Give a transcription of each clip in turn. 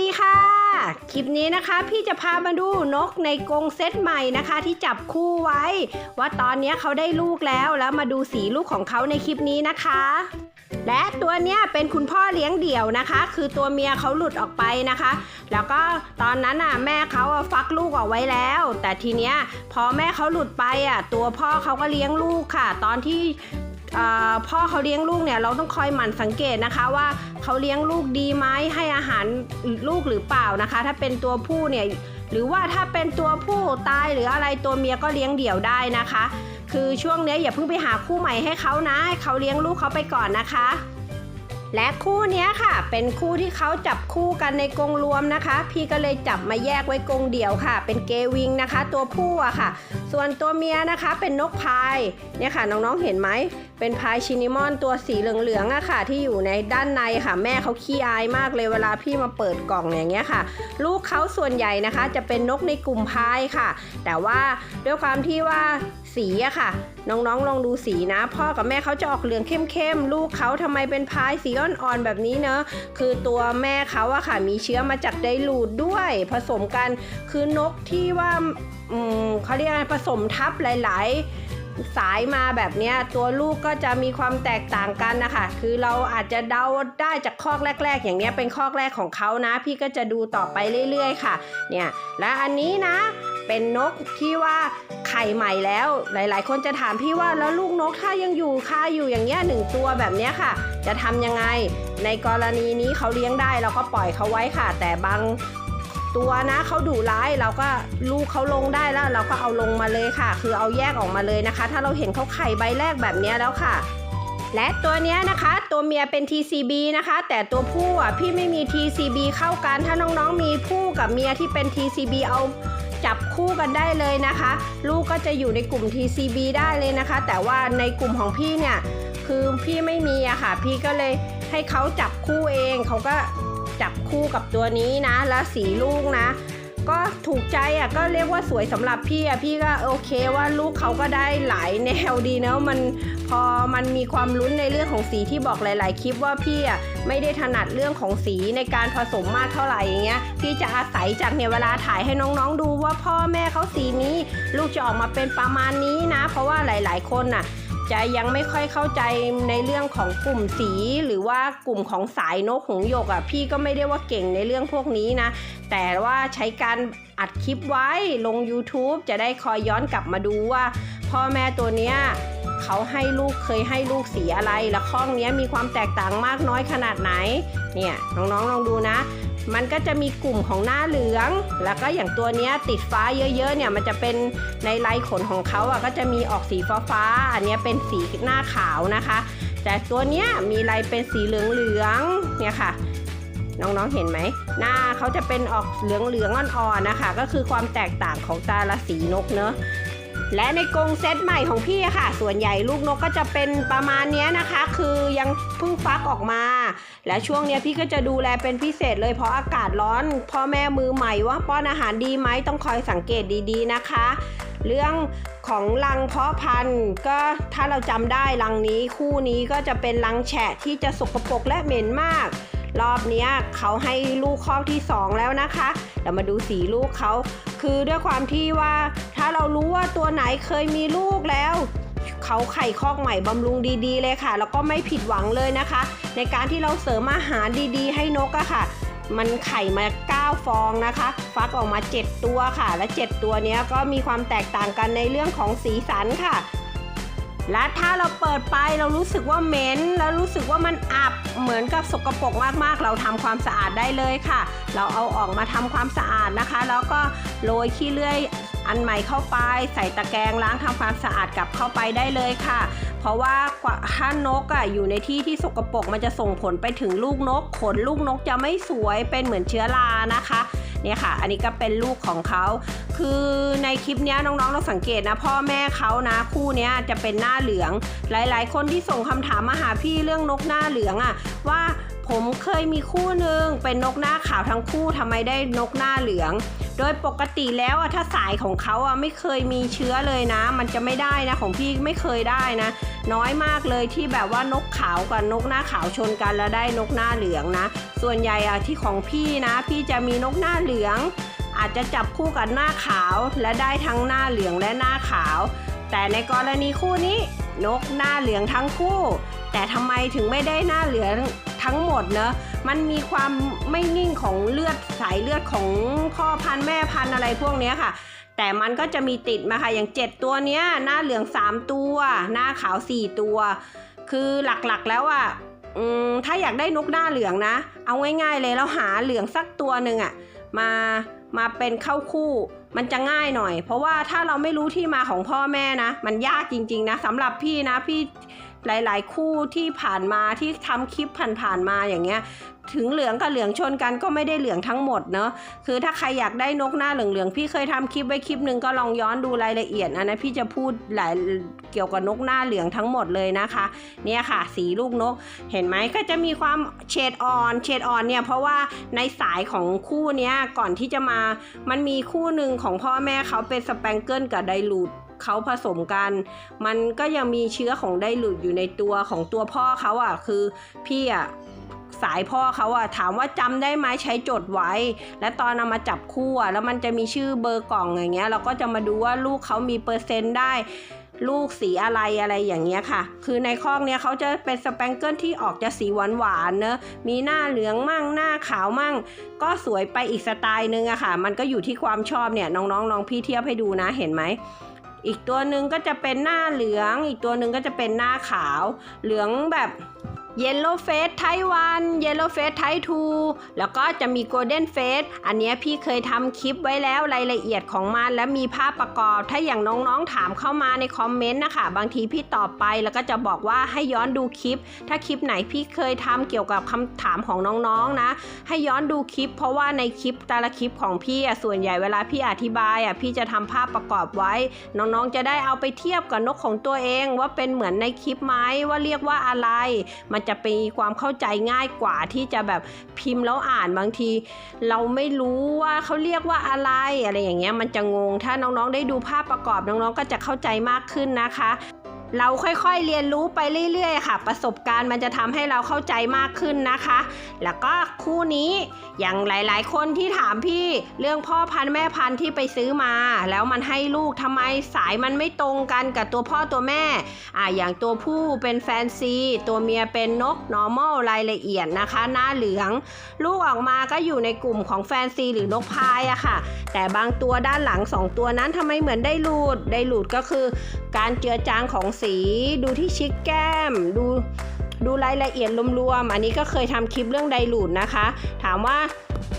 ดีค่ะ คลิปนี้นะคะ พี่จะพามาดูนกในกรงเซตใหม่นะคะ ที่จับคู่ไว้ ว่าตอนนี้เขาได้ลูกแล้วแล้วมาดูสีลูกของเขาในคลิปนี้นะคะ และตัวเนี้ยเป็นคุณพ่อเลี้ยงเดี่ยวนะคะ คือตัวเมียเขาหลุดออกไปนะคะ แล้วก็ตอนนั้นน่ะแม่เขาฟักลูกออกไว้แล้ว แต่ทีเนี้ยพอแม่เขาหลุดไปอะตัวพ่อเขาก็เลี้ยงลูกค่ะ ตอนที่ พ่อเขาเลี้ยงลูกเนี่ยเราต้องคอยหมั่นสังเกตนะคะว่าเขาเลี้ยงลูกดีไหมให้อาหารลูกหรือเปล่านะคะ ถ้าเป็นตัวผู้เนี่ยหรือว่าถ้าเป็นตัวผู้ตายหรืออะไรตัวเมียก็เลี้ยงเดี่ยวได้นะคะ คือช่วงนี้อย่าเพิ่งไปหาคู่ใหม่ให้เขานะให้เขาเลี้ยงลูกเขาไปก่อนนะคะ และคู่นี้ค่ะ เป็นคู่ที่เขาจับคู่กันในกรงรวมนะคะ พี่ก็เลยจับมาแยกไว้กรงเดี่ยวค่ะ เป็นเกวิงนะคะ ตัวผู้อะค่ะ ส่วนตัวเมียนะคะเป็นนกพายเนี่ยค่ะน้องๆเห็นไหมเป็นพายชินิมอนตัวสีเหลืองๆอะค่ะ ที่อยู่ในด้านในค่ะ แม่เขาขี้อายมากเลยเวลาพี่มาเปิดกล่องอย่างเงี้ยค่ะ ลูกเขาส่วนใหญ่นะคะ จะเป็นนกในกลุ่มพายค่ะ แต่ว่าด้วยความที่ว่า สีอะค่ะ น้องๆลองดูสีนะ พ่อกับแม่เขาจะออกเหลืองเข้มๆลูกเขาทำไมเป็นพายสีอ่อนๆแบบนี้เนอะคือตัวแม่เขาอะค่ะ มีเชื้อมาจากไดรูดด้วย ผสมกันคือนกที่ว่าอืมเขาเรียกอะไรผสมทับหลายๆสายมาแบบเนี้ยตัวลูกก็จะมีความแตกต่างกันนะคะคือเราอาจจะเดาได้จากคอกแรก ๆ อย่างเนี้ยเป็นคอกแรกของเขานะ พี่ก็จะดูต่อไปเรื่อย ๆ ค่ะ เนี่ยและอันนี้นะ เป็นนกที่ว่าไข่ใหม่แล้ว หลาย ๆ คนจะถามพี่ว่าแล้วลูกนกถ้ายังอยู่ค่าอยู่อย่างเงี้ยหนึ่งตัวแบบเนี้ยค่ะ จะทำยังไง ในกรณีนี้เขาเลี้ยงได้เราก็ปล่อยเขาไว้ค่ะ แต่บางตัวนะเขาดุร้ายเราก็ลูกเขาลงได้แล้ว เราก็เอาลงมาเลยค่ะ คือเอาแยกออกมาเลยนะคะ ถ้าเราเห็นเขาไข่ใบแรกแบบเนี้ยแล้วค่ะ และตัวเนี้ยนะคะ ตัวเมียเป็น TCB นะคะ แต่ตัวผู้อะพี่ไม่มี TCB เข้ากันถ้าน้องๆมีผู้กับเมียที่เป็น TCB เอา จับคู่กันได้เลยนะคะ ลูกก็จะอยู่ในกลุ่ม TCB ได้เลยนะคะ แต่ว่าในกลุ่มของพี่เนี่ยคือพี่ไม่มีอะค่ะ พี่ก็เลยให้เขาจับคู่เองเขาก็จับคู่กับตัวนี้นะ แล้วสีลูกนะ ก็ถูกใจอะก็เรียกว่าสวยสำหรับพี่อะพี่ก็โอเคว่าลูกเขาก็ได้หลายแนวดีเนอะมันพอมันมีความลุ้นในเรื่องของสีที่บอกหลาย ๆ คลิปว่าพี่อะไม่ได้ถนัดเรื่องของสีในการผสมมากเท่าไหร่อย่างเงี้ยพี่จะอาศัยจากเนี่ยเวลาถ่ายให้น้อง ๆ ดูว่าพ่อแม่เขาสีนี้ ลูกจะออกมาเป็นประมาณนี้นะ เพราะว่าหลาย ๆ คนน่ะ จะยังไม่ค่อยเข้าใจในเรื่องของกลุ่มสี หรือว่ากลุ่มของสายนกหงส์หยกอะพี่ก็ไม่ได้ว่าเก่งในเรื่องพวกนี้นะ แต่ว่าใช้การอัดคลิปไว้ลง YouTube จะได้คอยย้อนกลับมาดูว่า พ่อแม่ตัวเนี้ยเขาให้ลูกเคยให้ลูกสีอะไรแล้วข้องเนี้ยมีความแตกต่างมากน้อยขนาดไหนเนี่ยน้องๆลองดูนะ มันก็จะมีกลุ่มของหน้าเหลือง แล้วก็อย่างตัวนี้ติดฟ้าเยอะๆเนี่ยมันจะเป็นในลายขนของเขาอะก็จะมีออกสีฟ้าๆอันนี้เป็นสีหน้าขาวนะคะ แต่ตัวเนี้ยมีลายเป็นสีเหลืองๆเนี่ยค่ะน้องๆ เห็นไหม หน้าเขาจะเป็นออกเหลืองๆอ่อนๆนะคะ ก็คือความแตกต่างของแต่ละสีนกเนอะ และในกรงเซตใหม่ของพี่ค่ะ ส่วนใหญ่ลูกนกก็จะเป็นประมาณนี้นะคะ คือยังเพิ่งฟักออกมา และช่วงนี้พี่ก็จะดูแลเป็นพิเศษเลยเพราะอากาศร้อน พ่อแม่มือใหม่ว่าป้อนอาหารดีไหมต้องคอยสังเกตดีๆนะคะ เรื่องของรังเพาะพันธุ์ก็ถ้าเราจำได้รังนี้คู่นี้ก็จะเป็นรังแฉะที่จะสกปรกและเหม็นมาก รอบนี้เขาให้ลูกคอกที่ 2 แล้วนะคะ เรามาดูสีลูกเขาคือด้วยความที่ว่าถ้าเรารู้ว่าตัวไหนเคยมีลูกแล้วเขาไข่คอกใหม่บำรุงดีๆเลยค่ะ แล้วก็ไม่ผิดหวังเลยนะคะ ในการที่เราเสริมอาหารดีๆ ให้นกอะค่ะ มันไข่มา 9 ฟองนะคะ ฟักออกมา 7 ตัวค่ะ และ 7 ตัวนี้ก็มีความแตกต่างกันในเรื่องของสีสันค่ะ และถ้าเราเปิดไปเรารู้สึกว่าเหม็นแล้วรู้สึกว่ามันอับ เหมือนกับสกปรกมากๆ เราทำความสะอาดได้เลยค่ะ เราเอาออกมาทำความสะอาดนะคะ แล้วก็โรยขี้เลื่อย อันใหม่เข้าไป ใส่ตะแกรงล้างทำความสะอาดกลับเข้าไปได้เลยค่ะ เพราะว่าถ้านกอะอยู่ในที่ที่สกปรกมันจะส่งผลไปถึงลูกนก ขนลูกนกจะไม่สวยเป็นเหมือนเชื้อรานะคะเนี่ยค่ะ อันนี้ก็เป็นลูกของเขา คือในคลิปนี้น้องๆเราสังเกตนะ พ่อแม่เขานะ คู่นี้จะเป็นหน้าเหลือง หลายๆ คนที่ส่งคำถามมาหาพี่เรื่องนกหน้าเหลืองอะว่าผมเคยมีคู่หนึ่งเป็นนกหน้าขาวทั้งคู่ทำไมได้นกหน้าเหลือง โดยปกติแล้วอะถ้าสายของเขาอะไม่เคยมีเชื้อเลยนะ มันจะไม่ได้นะของพี่ไม่เคยได้นะ น้อยมากเลยที่แบบว่านกขาวกับนกหน้าขาวชนกันแล้วได้นกหน้าเหลืองนะ ส่วนใหญ่อะที่ของพี่นะ พี่จะมีนกหน้าเหลือง อาจจะจับคู่กับหน้าขาวและได้ทั้งหน้าเหลืองและหน้าขาว แต่ในกรณีคู่นี้ นกหน้าเหลืองทั้งคู่ แต่ทำไมถึงไม่ได้หน้าเหลือง ทั้งหมดเนอะมันมีความไม่นิ่งของเลือดสายเลือดของพ่อพันธุ์แม่พันธุ์อะไรพวกนี้ค่ะแต่มันก็จะมีติดมาค่ะ อย่าง 7 ตัวเนี้ย หน้าเหลือง 3 ตัว หน้าขาว 4 ตัว คือหลักๆแล้วอะถ้าอยากได้นกหน้าเหลืองนะ เอาง่ายๆเลยเราหาเหลืองสักตัวหนึ่งอะมามาเป็นเข้าคู่ มันจะง่ายหน่อย เพราะว่าถ้าเราไม่รู้ที่มาของพ่อแม่นะ มันยากจริง ๆ นะสำหรับพี่นะพี่ หลายๆ คู่ที่ผ่านมาที่ทำคลิปผ่านๆมาอย่างเงี้ยถึงเหลืองกับเหลืองชนกันก็ไม่ได้เหลืองทั้งหมดเนอะคือถ้าใครอยากได้นกหน้าเหลืองๆพี่เคยทำคลิปไว้คลิปหนึ่งก็ลองย้อนดูรายละเอียดอันนะพี่จะพูดหลายเกี่ยวกับนกหน้าเหลืองทั้งหมดเลยนะคะ เนี่ยค่ะ สีลูกนก เห็นไหมก็จะมีความเฉดอ่อนเฉดอ่อนเนี่ยเพราะว่าในสายของคู่เนี้ยก่อนที่จะมา มันมีคู่หนึ่งของพ่อแม่เขาเป็นสแปงเกิลกับไดรูด เขาผสมกัน มันก็ยังมีเชื้อของไดรูดอยู่ในตัวของตัวพ่อเขาอะคือพี่อะสายพ่อเขาอะถามว่าจำได้ไหมใช้จดไว้ และตอนนำมาจับคู่อะแล้วมันจะมีชื่อเบอร์กล่องอย่างเงี้ยเราก็จะมาดูว่าลูกเขามีเปอร์เซ็นต์ได้ ลูกสีอะไรอะไรอย่างเงี้ยค่ะ คือในคอกเนี้ยเขาจะเป็นสแปงเกิลที่ออกจะสีหวานหวานเนอะมีหน้าเหลืองมั่งหน้าขาวมั่ง ก็สวยไปอีกสไตล์นึงอะค่ะ มันก็อยู่ที่ความชอบเนี่ยน้องๆลองพี่เทียบให้ดูนะเห็นไหม อีกตัวหนึ่งก็จะเป็นหน้าเหลือง อีกตัวหนึ่งก็จะเป็นหน้าขาว เหลืองแบบ เยลโล่เฟสไทวันเยลโล่เฟสไททูแล้วก็จะมีโกลเด้นเฟสอันนี้พี่เคยทำคลิปไว้แล้วรายละเอียดของมันและมีภาพประกอบ ถ้าอย่างน้องๆถามเข้ามาในคอมเมนต์นะคะ บางทีพี่ตอบไปแล้วก็จะบอกว่าให้ย้อนดูคลิป ถ้าคลิปไหนพี่เคยทำเกี่ยวกับคำถามของน้องๆนะ ให้ย้อนดูคลิป เพราะว่าในคลิปแต่ละคลิปของพี่อะส่วนใหญ่เวลาพี่อธิบายอะพี่จะทำภาพประกอบไว้ น้องๆจะได้เอาไปเทียบกับนกของตัวเอง ว่าเป็นเหมือนในคลิปไหมว่าเรียกว่าอะไรมันจะมีความเข้าใจง่ายกว่าที่จะแบบพิมพ์แล้วอ่านบางที เราไม่รู้ว่าเขาเรียกว่าอะไรอะไรอย่างเงี้ยมันจะงง ถ้าน้องๆได้ดูภาพประกอบน้องๆก็จะเข้าใจมากขึ้นนะคะ เราค่อยๆเรียนรู้ไปเรื่อยๆ ค่ะ ประสบการณ์มันจะทำให้เราเข้าใจมากขึ้นนะคะ แล้วก็คู่นี้อย่างหลายๆ คนที่ถามพี่เรื่องพ่อพันธุ์แม่พันธุ์ที่ไปซื้อมา แล้วมันให้ลูกทำไมสายมันไม่ตรงกันกับตัวพ่อตัวแม่อ่าอย่างตัวผู้เป็นแฟนซี ตัวเมียเป็นนก normal รายละเอียดนะคะ หน้าเหลือง ลูกออกมาก็อยู่ในกลุ่มของแฟนซีหรือนกพายอะค่ะ แต่บางตัวด้านหลังสองตัวนั้นทำไมเหมือนได้หลุดได้หลุดก็คือ การเจือจางของสี ดูที่ชิคแก้ม ดูดูรายละเอียดรวมๆ อันนี้ก็เคยทำคลิปเรื่องไดรูดนะคะ ถามว่า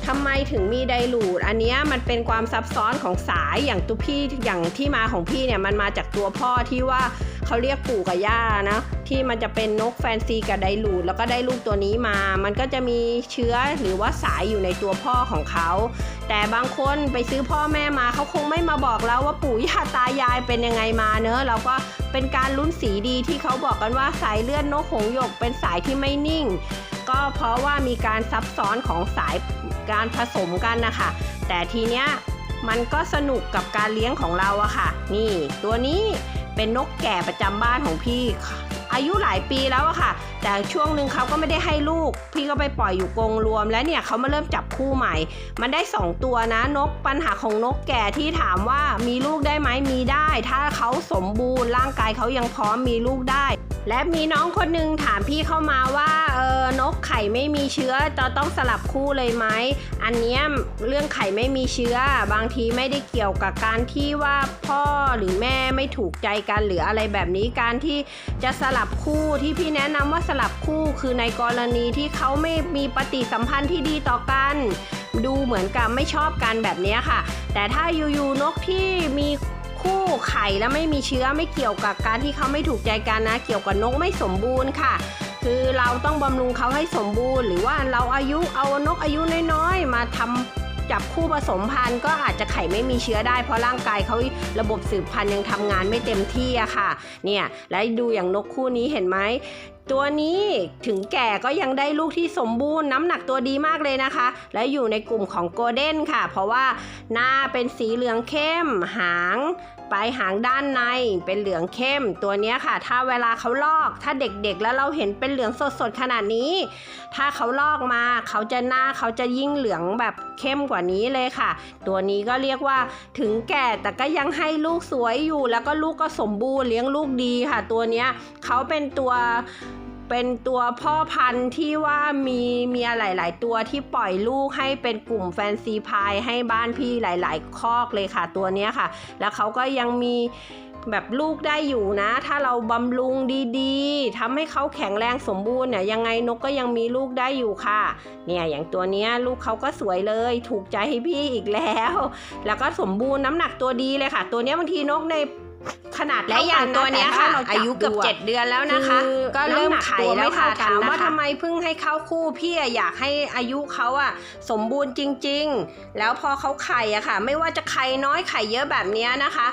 ทำไมถึงมีไดรูด อันเนี้ยมันเป็นความซับซ้อนของสายอย่างตัวพี่อย่างที่มาของพี่เนี่ยมันมาจากตัวพ่อที่ว่าเขาเรียกปู่กับย่านะ ที่มันจะเป็นนกแฟนซีกับไดรูดแล้วก็ได้ลูกตัวนี้มา มันก็จะมีเชื้อหรือว่าสายอยู่ในตัวพ่อของเขา แต่บางคนไปซื้อพ่อแม่มาเขาคงไม่มาบอกเราว่าปู่ย่าตายายเป็นยังไงมาเนอะเราก็เป็นการลุ้นสีดีที่เขาบอกกันว่าสายเลือดนกหงหยกเป็นสายที่ไม่นิ่ง ก็เพราะว่ามีการซับซ้อนของสายการผสมกันนะคะแต่ทีเนี้ยมันก็สนุกกับการเลี้ยงของเราอะค่ะ นี่ ตัวนี้เป็นนกแก่ประจำบ้านของพี่ อายุหลายปีแล้วอะค่ะ แต่ช่วงหนึ่งเขาก็ไม่ได้ให้ลูก พี่ก็ไปปล่อยอยู่กรงรวม แล้วเนี่ยเขามาเริ่มจับคู่ใหม่ มันได้ 2 ตัวนะนกปัญหาของนกแก่ที่ถามว่ามีลูกได้ไหมมีได้ ถ้าเขาสมบูรณ์ร่างกายเขายังพร้อมมีลูกได้ และมีน้องคนหนึงถามพี่เข้ามาว่าเออนกไข่ไม่มีเชื้อจะต้องสลับคู่เลยไหมอันเนี้ยเรื่องไข่ไม่มีเชื้อ บางทีไม่ได้เกี่ยวกับการที่ว่าพ่อหรือแม่ไม่ถูกใจกันหรืออะไรแบบนี้การที่จะสลับคู่ที่พี่แนะนำว่าสลับคู่คือในกรณีที่เขาไม่มีปฏิสัมพันธ์ที่ดีต่อกันดูเหมือนกับไม่ชอบกันแบบนี้ค่ะ แต่ถ้าอยู่ๆนกที่มี คู่ไข่แล้วไม่มีเชื้อไม่เกี่ยวกับการที่เขาไม่ถูกใจกันนะ เกี่ยวกับนกไม่สมบูรณ์ค่ะ คือเราต้องบำรุงเขาให้สมบูรณ์ หรือว่าเราอายุเอานกอายุน้อยๆ มาทำจับคู่ผสมพันธุ์ก็อาจจะไข่ไม่มีเชื้อได้เพราะร่างกายเขาระบบสืบพันธุ์ยังทำงานไม่เต็มที่อะค่ะ เนี่ย และดูอย่างนกคู่นี้เห็นไหม ตัวนี้ถึงแก่ก็ยังได้ลูกที่สมบูรณ์น้ำหนักตัวดีมากเลยนะคะ และอยู่ในกลุ่มของโกลเด้นค่ะ เพราะว่าหน้าเป็นสีเหลืองเข้ม หางปลายหางด้านในเป็นเหลืองเข้มตัวนี้ค่ะ ถ้าเวลาเขาลอก ถ้าเด็กๆ แล้วเราเห็นเป็นเหลืองสดๆขนาดนี้ ถ้าเขาลอกมาเขาจะหน้าเขาจะยิ่งเหลืองแบบเข้มกว่านี้เลยค่ะ ตัวนี้ก็เรียกว่าถึงแก่แต่ก็ยังให้ลูกสวยอยู่ แล้วก็ลูกก็สมบูรณ์เลี้ยงลูกดีค่ะ ตัวนี้เขาเป็นตัว เป็นตัวพ่อพันธุ์ที่ว่ามีเมียหลาย ๆ ตัวที่ปล่อยลูกให้เป็นกลุ่มแฟนซีพายให้บ้านพี่หลาย ๆ คอกเลยค่ะตัวเนี้ยค่ะ แล้วเขาก็ยังมีแบบลูกได้อยู่นะ ถ้าเราบำรุงดีๆทำให้เขาแข็งแรงสมบูรณ์เนี่ยยังไงนกก็ยังมีลูกได้อยู่ค่ะ เนี่ยอย่างตัวเนี้ยลูกเขาก็สวยเลย ถูกใจให้พี่อีกแล้ว แล้วก็สมบูรณ์น้ำหนักตัวดีเลยค่ะ ตัวเนี้ยบางทีนกใน ขนาดและอย่างตัวเนี้ยค่ะท่กัอายุเกือบแต่ถ้เจ็ดเดือนแล้วนะคะคือก็เริ่มน้ำหนักไข่ตัวแล้วไม่ค่ะเท่ากันถามว่านะคะทำไมทำไมเพิ่งให้เข้าคู่พี่อะอยากให้อายุเขาอะสมบูรณ์จริง ๆ แล้วพอเขาไข่อะค่ะ ไม่ว่าจะไข่น้อยไข่เยอะแบบเนี้ยนะคะ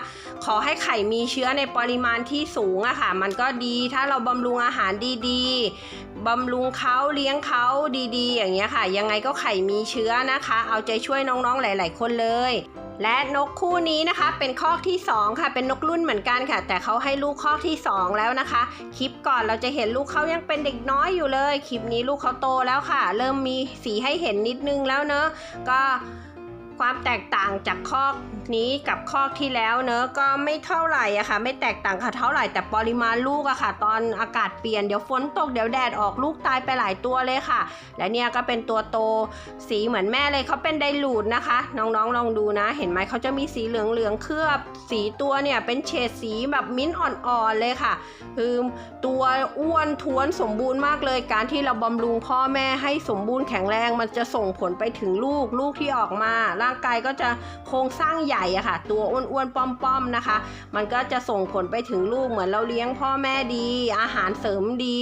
ขอให้ไข่มีเชื้อในปริมาณที่สูงอะค่ะ มันก็ดีถ้าเราบำรุงอาหารดีๆบำรุงเขาเลี้ยงเขาดีๆ อย่างเงี้ยค่ะ ยังไงก็ไข่มีเชื้อนะคะ เอาใจช่วยน้องๆหลาย ๆ คนเลย และนกคู่นี้นะคะเป็นคอกที่ 2 ค่ะ เป็นนกรุ่นเหมือนกันค่ะ แต่เขาให้ลูกคอกที่ 2 แล้วนะคะ คลิปก่อนเราจะเห็นลูกเขายังเป็นเด็กน้อยอยู่เลย คลิปนี้ลูกเขาโตแล้วค่ะ เริ่มมีสีให้เห็นนิดนึงแล้วเนอะก็ ความแตกต่างจากคอนี้กับคอที่แล้วเนอะก็ไม่เท่าไหร่อะค่ะ ไม่แตกต่างค่ะเท่าไหร่แต่ปริมาณลูกอะค่ะ ตอนอากาศเปลี่ยนเดี๋ยวฝนตกเดี๋ยวแดดออกลูกตายไปหลายตัวเลยค่ะ และเนี่ยก็เป็นตัวโตสีเหมือนแม่เลยเขาเป็นไดรูดนะคะ น้องๆลองดูนะ เห็นไหมเขาจะมีสีเหลืองๆเคลือบ สีตัวเนี่ยเป็นเฉดสีแบบมิ้นท์อ่อนๆเลยค่ะ คือตัวอ้วนท้วนสมบูรณ์มากเลย การที่เราบำรุงพ่อแม่ให้สมบูรณ์แข็งแรงมันจะส่งผลไปถึงลูกลูกที่ออกมาร่างกายก็จะโครงสร้างใหญ่อะค่ะ ตัวอ้วนๆป้อมๆนะคะ มันก็จะส่งผลไปถึงลูกเหมือนเราเลี้ยงพ่อแม่ดี อาหารเสริมดี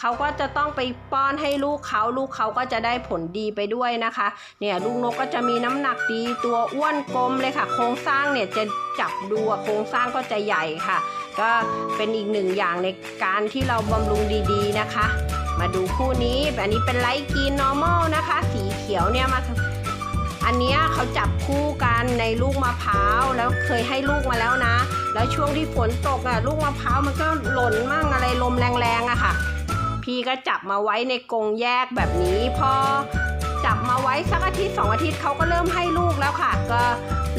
เขาก็จะต้องไปป้อนให้ลูกเขาลูกเขาก็จะได้ผลดีไปด้วยนะคะ เนี่ยลูกนกก็จะมีน้ำหนักดีตัวอ้วนกลมเลยค่ะ โครงสร้างเนี่ยจะจับดูอะโครงสร้างก็จะใหญ่ค่ะ ก็เป็นอีกหนึ่งอย่างในการที่เราบำรุงดีๆนะคะ มาดูคู่นี้อันนี้เป็นไลท์กรีนนอร์มอลนะคะ สีเขียวเนี่ยมา อันนี้เขาจับคู่กันในลูกมะพร้าวแล้วเคยให้ลูกมาแล้วนะ แล้วช่วงที่ฝนตกอะลูกมะพร้าวมันก็หล่นมั่งอะไรลมแรงๆอะค่ะ พี่ก็จับมาไว้ในกรงแยกแบบนี้พอจับมาไว้สักอาทิตย์สองอาทิตย์เขาก็เริ่มให้ลูกแล้วค่ะ ก็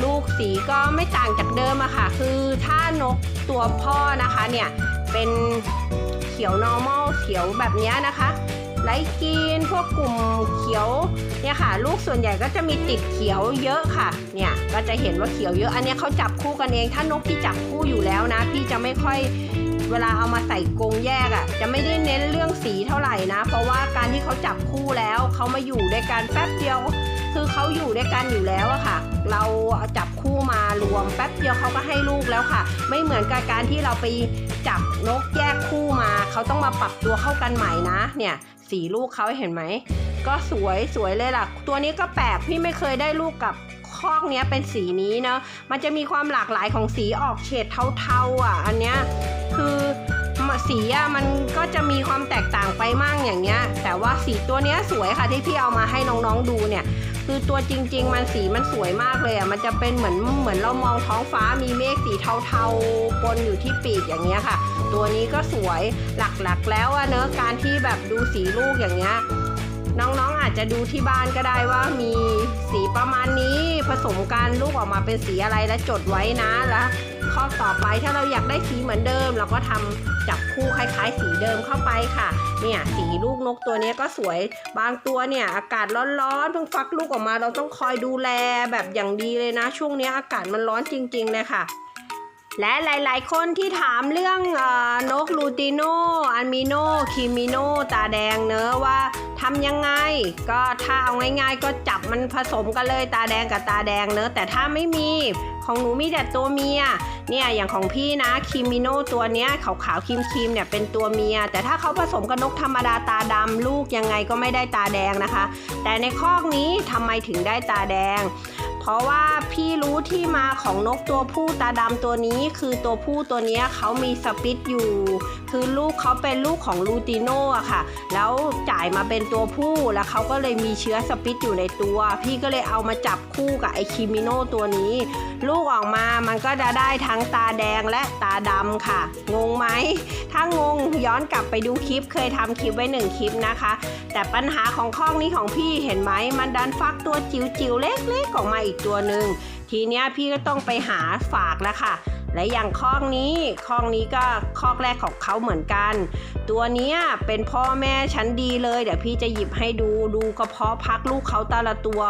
ลูกสีก็ไม่ต่างจากเดิมอะค่ะ คือถ้านกตัวพ่อนะคะเนี่ยเป็นเขียว normal เขียวแบบนี้นะคะ ไลกีนพวกกลุ่มเขียวเนี่ยค่ะ ลูกส่วนใหญ่ก็จะมีติดเขียวเยอะค่ะ เนี่ยก็จะเห็นว่าเขียวเยอะ อันนี้เขาจับคู่กันเอง ถ้านกที่จับคู่อยู่แล้วนะ พี่จะไม่ค่อยเวลาเอามาใส่กรงแยกอะ่ะ จะไม่ได้เน้นเรื่องสีเท่าไหร่นะ เพราะว่าการที่เขาจับคู่แล้วเขามาอยู่ด้วยกันแป๊บเดียว คือเขาอยู่ด้วยกันอยู่แล้วอะค่ะ เราจับคู่มารวมแป๊บเดียวเขาก็ให้ลูกแล้วค่ะ ไม่เหมือนกับการที่เราไปจับนกแยกคู่มา เขาต้องมาปรับตัวเข้ากันใหม่นะ เนี่ย สีลูกเขาเห็นไหม ก็สวยสวยเลยล่ะ ตัวนี้ก็แปลกพี่ไม่เคยได้ลูกกับคอกเนี้ยเป็นสีนี้เนาะมันจะมีความหลากหลายของสีออกเฉดเทาๆอะ อันเนี้ยคือสีอะมันก็จะมีความแตกต่างไปมั่งอย่างเงี้ย แต่ว่าสีตัวเนี้ยสวยค่ะที่พี่เอามาให้น้องๆดูเนี่ย คือตัวจริง ๆ มันสีมันสวยมากเลยอะมันจะเป็นเหมือนเหมือนเรามองท้องฟ้ามีเมฆสีเทาๆปนอยู่ที่ปีกอย่างเงี้ยค่ะ ตัวนี้ก็สวยหลักๆ แล้วอะเนอะการที่แบบดูสีลูกอย่างเงี้ยน้องๆอาจจะดูที่บ้านก็ได้ว่ามีสีประมาณนี้ผสมกันลูกออกมาเป็นสีอะไรและจดไว้นะแล้วข้อต่อไปถ้าเราอยากได้สีเหมือนเดิม เราก็ทำ จับคู่คล้ายๆ สีเดิมเข้าไปค่ะ เนี่ยสีลูกนกตัวนี้ก็สวย บางตัวเนี่ยอากาศร้อนๆเพิ่งฟักลูกออกมาเราต้องคอยดูแลแบบอย่างดีเลยนะ ช่วงนี้อากาศมันร้อนจริงๆเลยค่ะ และหลายๆ คนที่ถามเรื่องอนกลูติโนอันมิโนคิมิโนตาแดงเนอะว่าทำยังไง ก็ถ้าเอาง่าย ๆ ก็จับมันผสมกันเลยตาแดงกับตาแดงเนอะแต่ถ้าไม่มีของหนูมีแต่ตัวเมียเนี่ยอย่างของพี่นะคิมิโนตัวเนี้ยขาวๆครีมๆเนี่ยเป็นตัวเมีย แต่ถ้าเขาผสมกับนกธรรมดาตาดำลูกยังไงก็ไม่ได้ตาแดงนะคะ แต่ในคอกนี้ทำไมถึงได้ตาแดง เพราะว่าพี่รู้ที่มาของนกตัวผู้ตาดำตัวนี้ คือตัวผู้ตัวนี้เขามีสปิตอยู่ คือลูกเขาเป็นลูกของลูติโน่อะค่ะ แล้วจ่ายมาเป็นตัวผู้แล้วเขาก็เลยมีเชื้อสปิตอยู่ในตัว พี่ก็เลยเอามาจับคู่กับไอคิมิโน่ตัวนี้ ลูกออกมามันก็จะได้ทั้งตาแดงและตาดำค่ะ งงไหม ถ้างงย้อนกลับไปดูคลิปเคยทำคลิปไว้หนึ่งคลิปนะคะ แต่ปัญหาของข้องนี้ของพี่เห็นไหมมันดันฟักตัวจิ๋วๆเล็กๆออกมาอีกตัวหนึ่งทีเนี้ยพี่ก็ต้องไปหาฝากแล้วค่ะ และอย่างข้องนี้ข้องนี้ก็ข้อกแรกของเขาเหมือนกัน ตัวเนี้ยเป็นพ่อแม่ชั้นดีเลย เดี๋ยวพี่จะหยิบให้ดูดูกระเพาะพักลูกเขาแต่ละตัว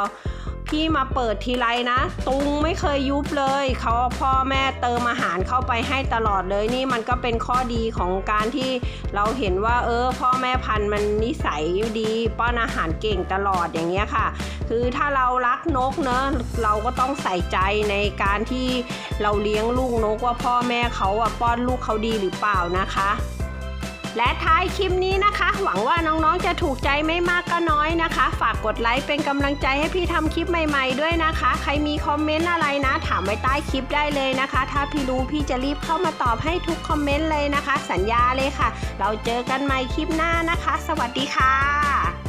พี่มาเปิดทีไรนะ ตุงไม่เคยยุบเลยเขาพ่อแม่เติมอาหารเข้าไปให้ตลอดเลยนี่มันก็เป็นข้อดีของการที่เราเห็นว่า เออ พ่อแม่พันธุ์มันนิสัยดีป้อนอาหารเก่งตลอดอย่างเงี้ยค่ะ คือถ้าเรารักนกเนอะเราก็ต้องใส่ใจในการที่เราเลี้ยงลูกนกว่าพ่อแม่เขาอะป้อนลูกเขาดีหรือเปล่านะคะ และท้ายคลิปนี้นะคะ หวังว่าน้องๆจะถูกใจไม่มากก็น้อยนะคะ ฝากกดไลค์เป็นกำลังใจให้พี่ทำคลิปใหม่ๆด้วยนะคะ ใครมีคอมเมนต์อะไรนะ ถามไว้ใต้คลิปได้เลยนะคะ ถ้าพี่รู้พี่จะรีบเข้ามาตอบให้ทุกคอมเมนต์เลยนะคะ สัญญาเลยค่ะ เราเจอกันใหม่คลิปหน้านะคะ สวัสดีค่ะ